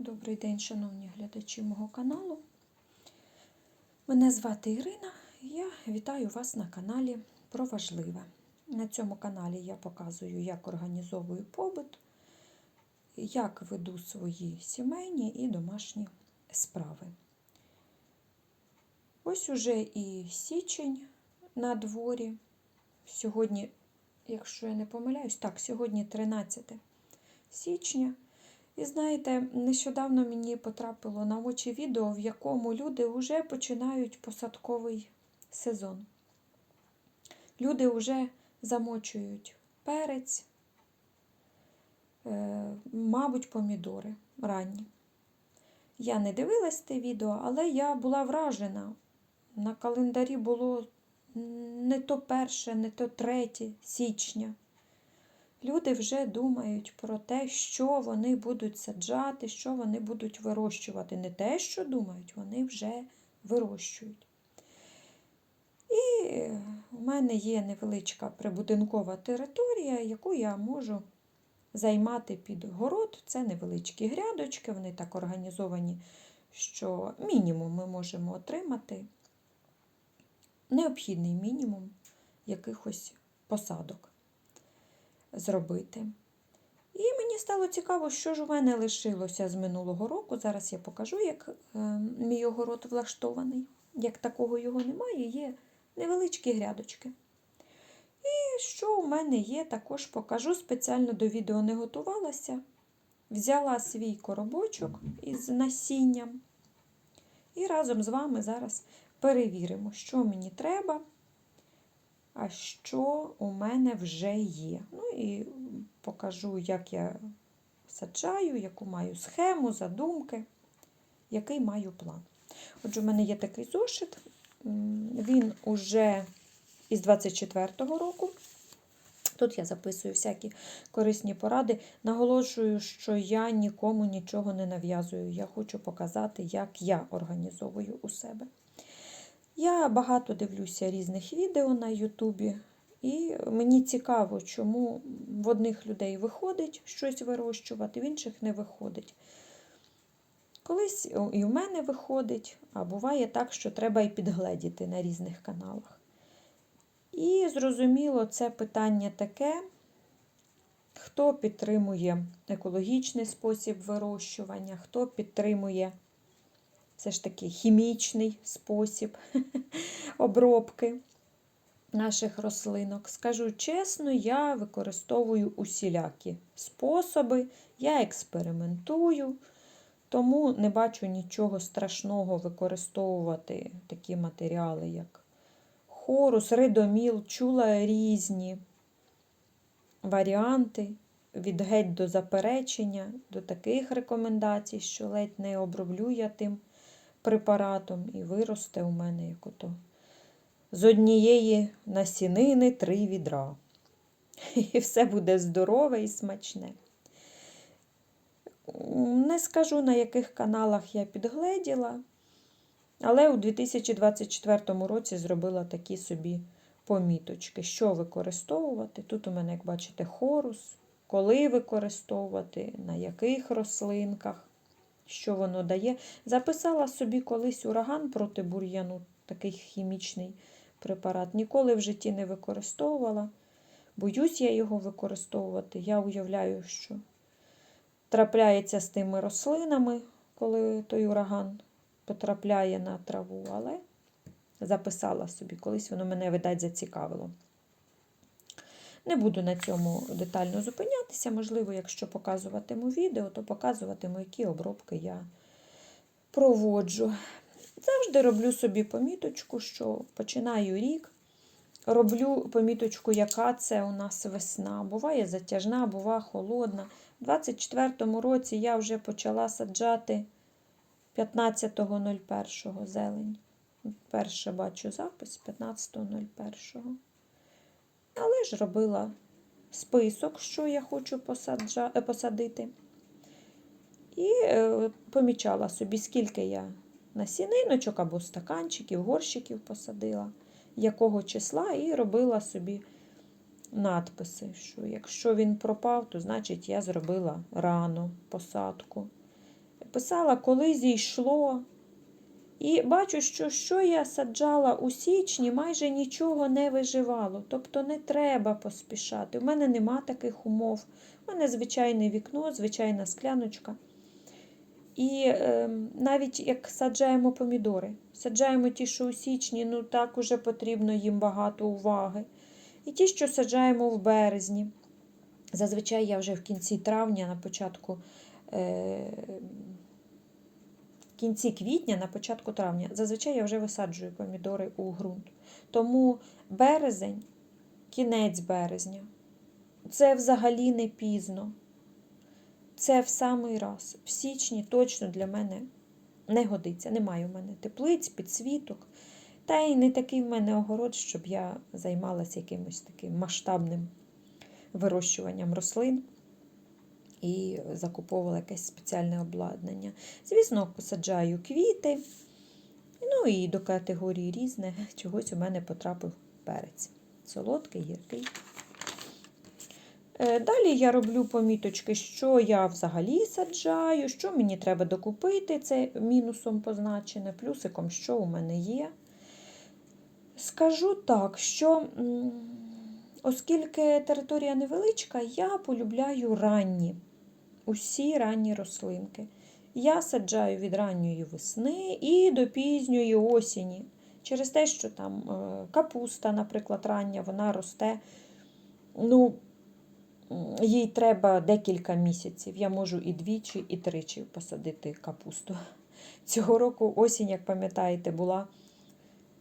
Добрий день, шановні глядачі мого каналу. Мене звати Ірина, я вітаю вас на каналі про важливе. На цьому каналі я показую, як організовую побут, як веду свої сімейні і домашні справи. Ось уже і січень на дворі. Сьогодні, якщо я не помиляюсь, так, сьогодні 13 січня. І знаєте, нещодавно мені потрапило на очі відео, в якому люди вже починають посадковий сезон. Люди вже замочують перець, е, мабуть, помідори ранні. Я не дивилась те відео, але я була вражена. На календарі було не то перше, не то третє січня. Люди вже думають про те, що вони будуть саджати, що вони будуть вирощувати. Не те, що думають, вони вже вирощують. І у мене є невеличка прибудинкова територія, яку я можу займати під город. Це невеличкі грядочки, вони так організовані, що мінімум ми можемо отримати необхідний мінімум якихось посадок зробити. І мені стало цікаво, що ж у мене лишилося з минулого року. Зараз я покажу, як е, мій огород влаштований. Як такого його немає, є невеличкі грядочки. І що у мене є, також покажу. Спеціально до відео не готувалася. Взяла свій коробочок із насінням. І разом з вами зараз перевіримо, що мені треба а що у мене вже є. Ну і покажу, як я саджаю, яку маю схему, задумки, який маю план. Отже, у мене є такий зошит, він уже із 24-го року. Тут я записую всякі корисні поради. Наголошую, що я нікому нічого не нав'язую. Я хочу показати, як я організовую у себе. Я багато дивлюся різних відео на Ютубі, і мені цікаво, чому в одних людей виходить щось вирощувати, в інших не виходить. Колись і в мене виходить, а буває так, що треба і підгледіти на різних каналах. І зрозуміло, це питання таке, хто підтримує екологічний спосіб вирощування, хто підтримує все ж таки хімічний спосіб обробки наших рослинок. Скажу чесно, я використовую усілякі способи, я експериментую, тому не бачу нічого страшного використовувати такі матеріали, як хорус, ридоміл, чула різні варіанти. Від геть до заперечення, до таких рекомендацій, що ледь не оброблю я тим препаратом і виросте у мене як ото з однієї насінини три відра. І все буде здорове і смачне. Не скажу, на яких каналах я підгледіла, але у 2024 році зробила такі собі поміточки, що використовувати. Тут у мене, як бачите, хорус, коли використовувати, на яких рослинках що воно дає. Записала собі колись ураган проти бур'яну, такий хімічний препарат. Ніколи в житті не використовувала. Боюсь я його використовувати. Я уявляю, що трапляється з тими рослинами, коли той ураган потрапляє на траву, але записала собі, колись воно мене, видать, зацікавило. Не буду на цьому детально зупинятися. Можливо, якщо показуватиму відео, то показуватиму, які обробки я проводжу. Завжди роблю собі поміточку, що починаю рік. Роблю поміточку, яка це у нас весна. Буває затяжна, буває холодна. У 24-му році я вже почала саджати 15.01 зелень. Перше бачу запис 15.01. Але ж робила список, що я хочу посаджа... Е, посадити. І е, помічала собі, скільки я насіниночок або стаканчиків, горщиків посадила, якого числа, і робила собі надписи, що якщо він пропав, то значить я зробила рано посадку. писала, коли зійшло. І бачу, що що я саджала у січні, майже нічого не виживало. Тобто не треба поспішати. У мене нема таких умов. У мене звичайне вікно, звичайна скляночка. І е, навіть як саджаємо помідори, саджаємо ті, що у січні, ну так уже потрібно їм багато уваги. І ті, що саджаємо в березні. Зазвичай я вже в кінці травня, на початку. Е, кінці квітня, на початку травня, зазвичай я вже висаджую помідори у ґрунт. Тому березень, кінець березня, це взагалі не пізно. Це в самий раз. В січні точно для мене не годиться. Немає у мене теплиць, підсвіток. Та й не такий в мене огород, щоб я займалася якимось таким масштабним вирощуванням рослин і закуповувала якесь спеціальне обладнання. Звісно, посаджаю квіти. Ну і до категорії різне. Чогось у мене потрапив перець. Солодкий, гіркий. Е, Далі я роблю поміточки, що я взагалі саджаю, що мені треба докупити, це мінусом позначене, плюсиком, що у мене є. Скажу так, що оскільки територія невеличка, я полюбляю ранні, усі ранні рослинки. Я саджаю від ранньої весни і до пізньої осені. Через те, що там е, капуста, наприклад, рання, вона росте. ну, їй треба декілька місяців. Я можу і двічі, і тричі посадити капусту. Цього року осінь, як пам'ятаєте, була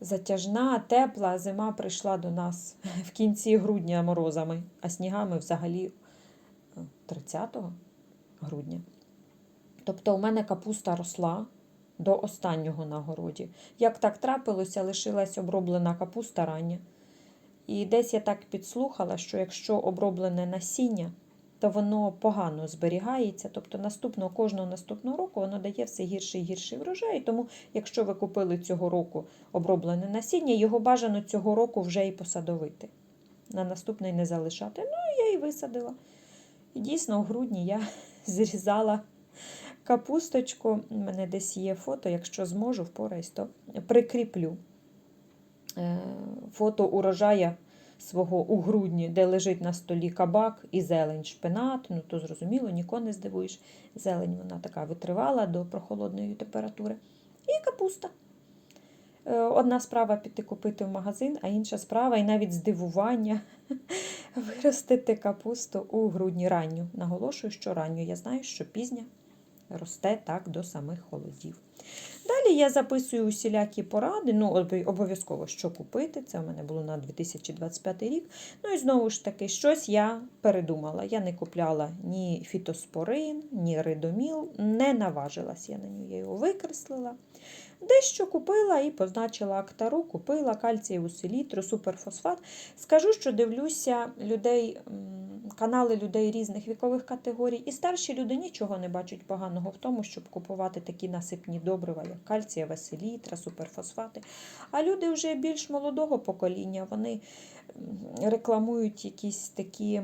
затяжна, тепла, зима прийшла до нас в кінці грудня морозами, а снігами взагалі 30 грудня. Тобто у мене капуста росла до останнього на городі. Як так трапилося, лишилась оброблена капуста рання. І десь я так підслухала, що якщо оброблене насіння, то воно погано зберігається. Тобто наступного, кожного наступного року воно дає все гірший і гірший врожай. Тому, якщо ви купили цього року оброблене насіння, його бажано цього року вже і посадовити. На наступний не залишати. Ну, я і висадила. І дійсно, у грудні я зрізала капусточку. У мене десь є фото, якщо зможу, впораюсь, то прикріплю. Е, фото урожая свого у грудні, де лежить на столі кабак і зелень, шпинат. Ну, то зрозуміло, нікого не здивуєш. Зелень вона така витривала до прохолодної температури. І капуста. Е, Одна справа піти купити в магазин, а інша справа, і навіть здивування виростити капусту у грудні ранню. Наголошую, що ранню. Я знаю, що пізня росте так до самих холодів. Далі я записую усілякі поради, ну, обов'язково, що купити. Це у мене було на 2025 рік. Ну і знову ж таки, щось я передумала. Я не купляла ні фітоспорин, ні ридоміл, не наважилась я на нього, я його викреслила. Дещо купила і позначила актару, купила кальцієву селітру, суперфосфат. Скажу, що дивлюся людей, канали людей різних вікових категорій, і старші люди нічого не бачать поганого в тому, щоб купувати такі насипні добрива, як кальцієва селітра, суперфосфати. А люди вже більш молодого покоління, вони рекламують якісь такі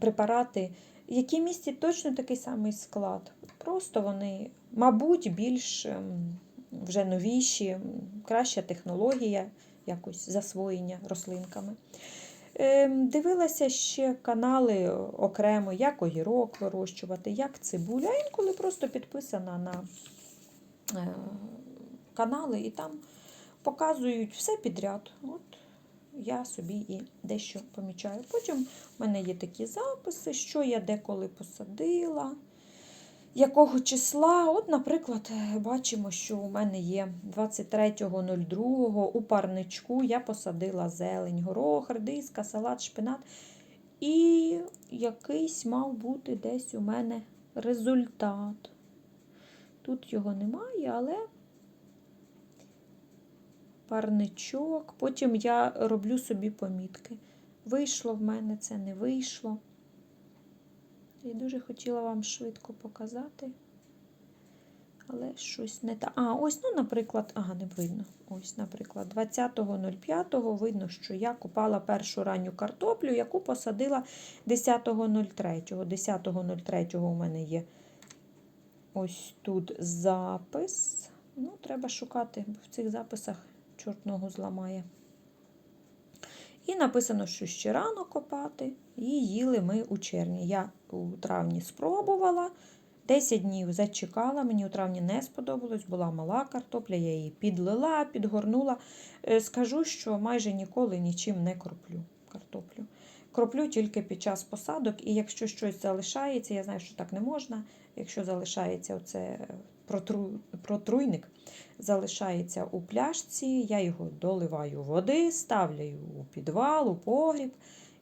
препарати, які містять точно такий самий склад. Просто вони, мабуть, більш вже новіші, краща технологія якось засвоєння рослинками. Дивилася ще канали окремо, як огірок вирощувати, як цибуля. А інколи просто підписана на канали і там показують все підряд. От я собі і дещо помічаю. Потім в мене є такі записи, що я деколи посадила якого числа. От, наприклад, бачимо, що у мене є 23.02 у парничку я посадила зелень, горох, редиска, салат, шпинат. І якийсь мав бути десь у мене результат. Тут його немає, але парничок. Потім я роблю собі помітки. Вийшло в мене це, не вийшло. Я дуже хотіла вам швидко показати. Але щось не так. А, ось, ну, наприклад, ага, не видно. Ось, наприклад, 20.05 видно, що я купала першу ранню картоплю, яку посадила 10.03. 10.03 у мене є ось тут запис. Ну, треба шукати, бо в цих записах чорт ногу зламає. І написано, що ще рано копати, і їли ми у червні. Я у травні спробувала, 10 днів зачекала, мені у травні не сподобалось, була мала картопля, я її підлила, підгорнула. Е, Скажу, що майже ніколи нічим не кроплю картоплю. Кроплю тільки під час посадок, і якщо щось залишається, я знаю, що так не можна. Якщо залишається оце протру... протруйник, залишається у пляшці, я його доливаю води, ставлю у підвал, у погріб.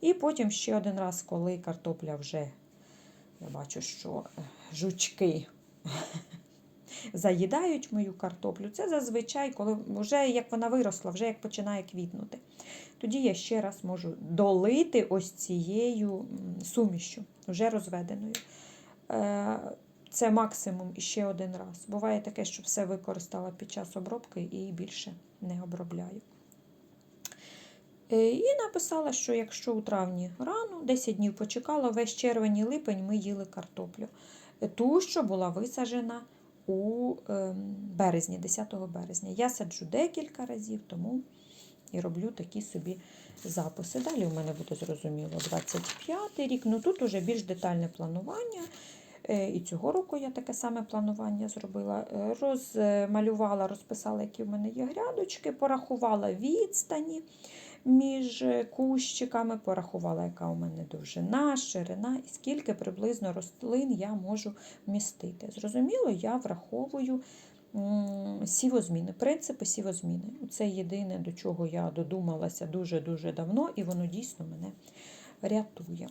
І потім ще один раз, коли картопля вже, я бачу, що е, жучки заїдають мою картоплю. Це зазвичай, коли вже як вона виросла, вже як починає квітнути. Тоді я ще раз можу долити ось цією сумішю, вже розведеною. Е, Це максимум іще один раз. Буває таке, що все використала під час обробки і більше не обробляю. Е, І написала, що якщо у травні рано, 10 днів почекала, весь червень і липень ми їли картоплю. Ту, що була висаджена у ем, березні, 10 березня. Я саджу декілька разів, тому і роблю такі собі записи. Далі у мене буде зрозуміло 25 рік. Ну тут уже більш детальне планування. Е, І цього року я таке саме планування зробила. Е, Розмалювала, розписала, які в мене є грядочки, порахувала відстані між е, кущиками, порахувала, яка у мене довжина, ширина і скільки приблизно рослин я можу вмістити. Зрозуміло, я враховую сівозміни, принципи сівозміни. Це єдине, до чого я додумалася дуже-дуже давно, і воно дійсно мене рятує.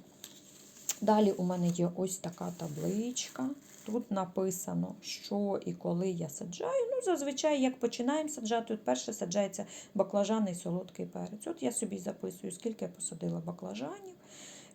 Далі у мене є ось така табличка. Тут написано, що і коли я саджаю. Ну, зазвичай, як починаємо саджати, от перше саджається баклажани і солодкий перець. От я собі записую, скільки я посадила баклажанів,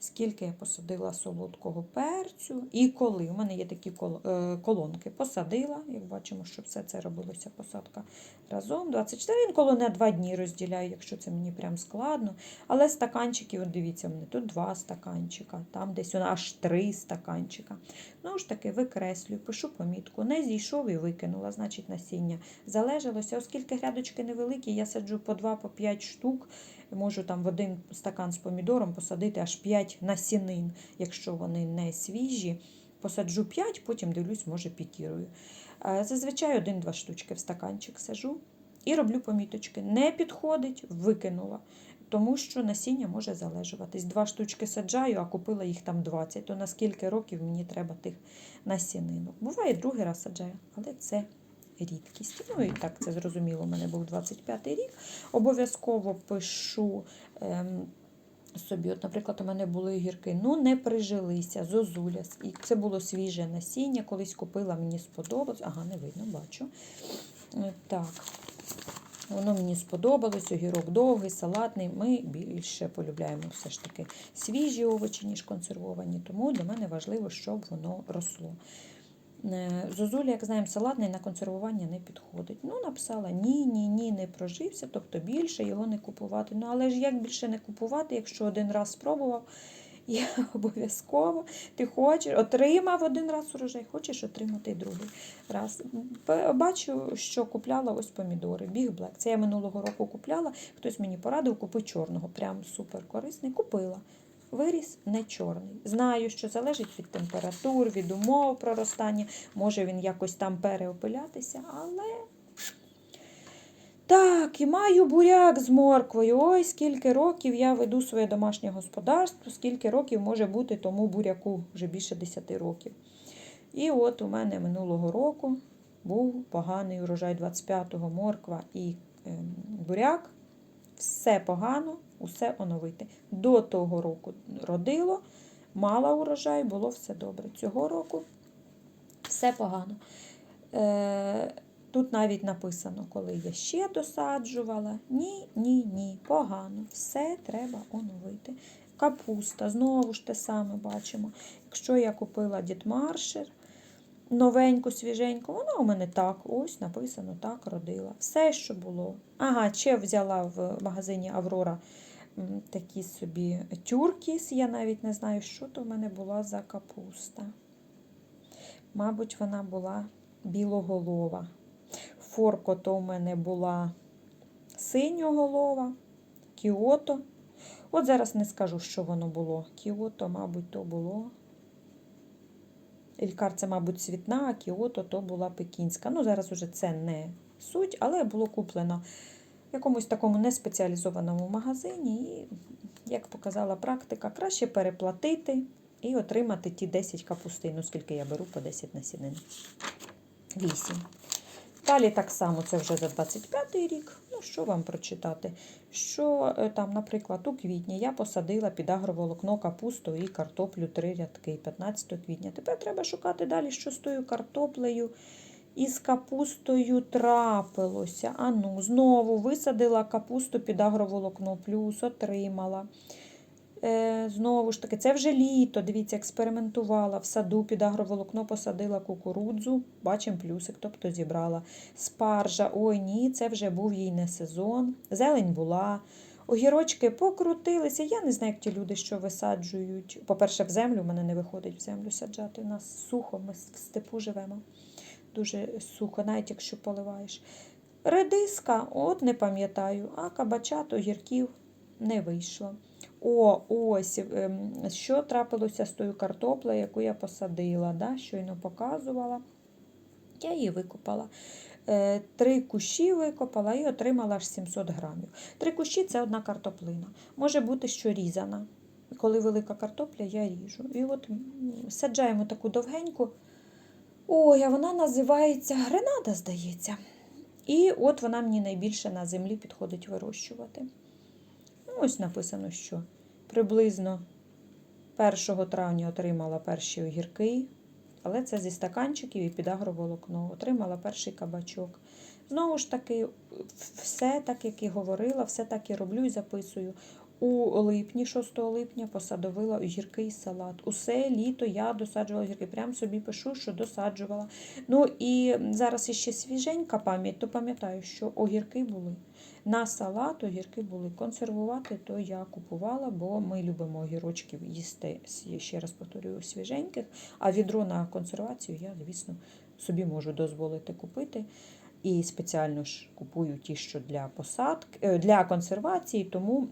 скільки я посадила солодкого перцю і коли. У мене є такі е, колонки. Посадила, як бачимо, що все це робилося посадка разом. 24 інколи на 2 дні розділяю, якщо це мені прям складно. Але стаканчиків, от дивіться, мене тут 2 стаканчика, там десь аж 3 стаканчика. Знову ж таки, викреслюю, пишу помітку. Не зійшов і викинула, значить насіння залежалося. Оскільки грядочки невеликі, я саджу по 2-5 штук. Можу там в один стакан з помідором посадити аж 5 насінин, якщо вони не свіжі. Посаджу 5, потім дивлюсь, може пікірую. Е, Зазвичай один-два штучки в стаканчик сажу і роблю поміточки. Не підходить, викинула. Тому що насіння може залежуватись. Два штучки саджаю, а купила їх там 20. То на скільки років мені треба тих насінинок. Буває, другий раз саджаю, але це рідкість. Ну і так, це зрозуміло, у мене був 25-й рік. Обов'язково пишу. Ем, Собі, от, наприклад, у мене були гірки, ну не прижилися, зозуля. І це було свіже насіння, колись купила, мені сподобалось. Ага, не видно, бачу. Е, Так, воно мені сподобалось, огірок довгий, салатний. Ми більше полюбляємо все ж таки свіжі овочі, ніж консервовані, тому для мене важливо, щоб воно росло. Е, Зозуля, як знаємо, салатний на консервування не підходить. Ну, написала ні, ні, ні, не прожився, тобто більше його не купувати. Ну, але ж як більше не купувати, якщо один раз спробував, і обов'язково ти хочеш, отримав один раз урожай, хочеш отримати другий раз. Бачу, що купляла ось помідори, Big Black. Це я минулого року купляла, хтось мені порадив, купи чорного, прям супер корисний. Купила. Виріс не чорний. Знаю, що залежить від температур, від умов проростання. Може він якось там переопилятися, але. Так, і маю буряк з морквою. Ой, скільки років я веду своє домашнє господарство, скільки років може бути тому буряку, вже більше 10 років. І от у мене минулого року був поганий урожай 25-го морква і ем, буряк. Все погано, усе оновити. До того року родило, мала урожай, було все добре. Цього року все погано. Е, тут навіть написано, коли я ще досаджувала. Ні, ні, ні, погано. Все треба оновити. Капуста, знову ж те саме бачимо. Якщо я купила дітмаршер, новеньку, свіженьку, вона у мене так, ось написано, так родила. Все, що було. Ага, ще взяла в магазині Аврора такі собі тюркіс. Я навіть не знаю, що то в мене була за капуста. Мабуть, вона була білоголова. Форко то в мене була синьоголова, кіото. От зараз не скажу, що воно було. Кіото, мабуть, то було. Ількар це, мабуть, цвітна, а кіото то була пекінська. Ну, зараз уже це не суть, але було куплено в якомусь такому неспеціалізованому магазині. І, як показала практика, краще переплатити і отримати ті 10 капустин, ну, скільки я беру по 10 насінин. 8. Далі так само, це вже за 25 рік. Ну, що вам прочитати? Що е, там, наприклад, у квітні я посадила під агроволокно капусту і картоплю три рядки 15 квітня. Тепер треба шукати далі, що з тою картоплею і з капустою трапилося. А ну, знову висадила капусту під агроволокно, плюс отримала. Е, знову ж таки, це вже літо. Дивіться, експериментувала. В саду під агроволокно посадила кукурудзу, бачимо плюсик, тобто зібрала. Спаржа, ой ні, це вже був їй не сезон. Зелень була. Огірочки покрутилися. Я не знаю, як ті люди, що висаджують. По-перше, в землю в мене не виходить в землю саджати. У нас сухо, ми в степу живемо. Дуже сухо, навіть якщо поливаєш. Редиска, от не пам'ятаю, а кабачат, огірків не вийшло. О, ось ем, що трапилося з тою картоплею, яку я посадила, да, щойно показувала. Я її викопала. Е, Три кущі викопала і отримала аж 700 грамів. Три кущі це одна картоплина. Може бути, що різана. Коли велика картопля, я ріжу. І от саджаємо таку довгеньку. Ой, а вона називається гренада, здається. І от вона мені найбільше на землі підходить вирощувати. Ось написано, що приблизно 1 травня отримала перші огірки, але це зі стаканчиків і під агроволокно. Отримала перший кабачок. Знову ж таки, все так, як і говорила, все так і роблю і записую. У липні, 6 липня, посадовила огірки салат. Усе літо я досаджувала огірки. Прям собі пишу, що досаджувала. Ну і зараз іще свіженька пам'ять, то пам'ятаю, що огірки були. На салат огірки були. Консервувати то я купувала, бо ми любимо огірочків їсти, ще раз повторюю, свіженьких. А відро на консервацію я, звісно, собі можу дозволити купити. І спеціально ж купую ті, що для посадки, е, для консервації, тому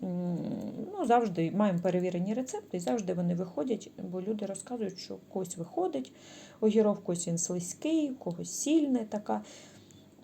ну, завжди маємо перевірені рецепти, і завжди вони виходять, бо люди розказують, що когось виходить, огірок когось він слизький, когось сільне така.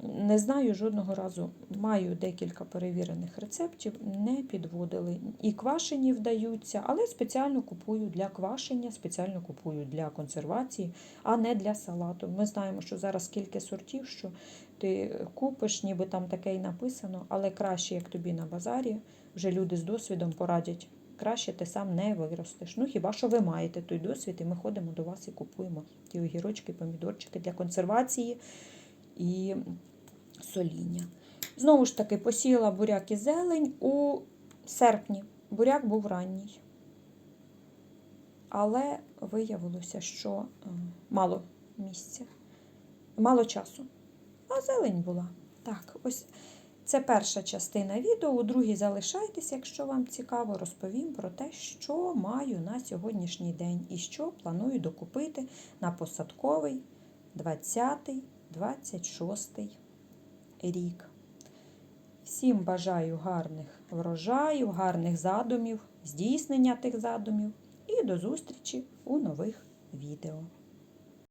Не знаю жодного разу. Маю декілька перевірених рецептів, не підводили. І квашені вдаються, але спеціально купую для квашення, спеціально купую для консервації, а не для салату. Ми знаємо, що зараз кілька сортів, що ти купиш, ніби там таке й написано, але краще, як тобі на базарі, вже люди з досвідом порадять. Краще ти сам не виростеш. Ну хіба що ви маєте той досвід, і ми ходимо до вас і купуємо ті огірочки, помідорчики для консервації і соління. Знову ж таки, посіяла буряк і зелень у серпні. Буряк був ранній. Але виявилося, що е, мало місця, мало часу. А зелень була. Так, ось це перша частина відео. У другій залишайтеся, якщо вам цікаво, розповім про те, що маю на сьогоднішній день і що планую докупити на посадковий 20-26 рік. Всім бажаю гарних врожаїв, гарних задумів, здійснення тих задумів і до зустрічі у нових відео.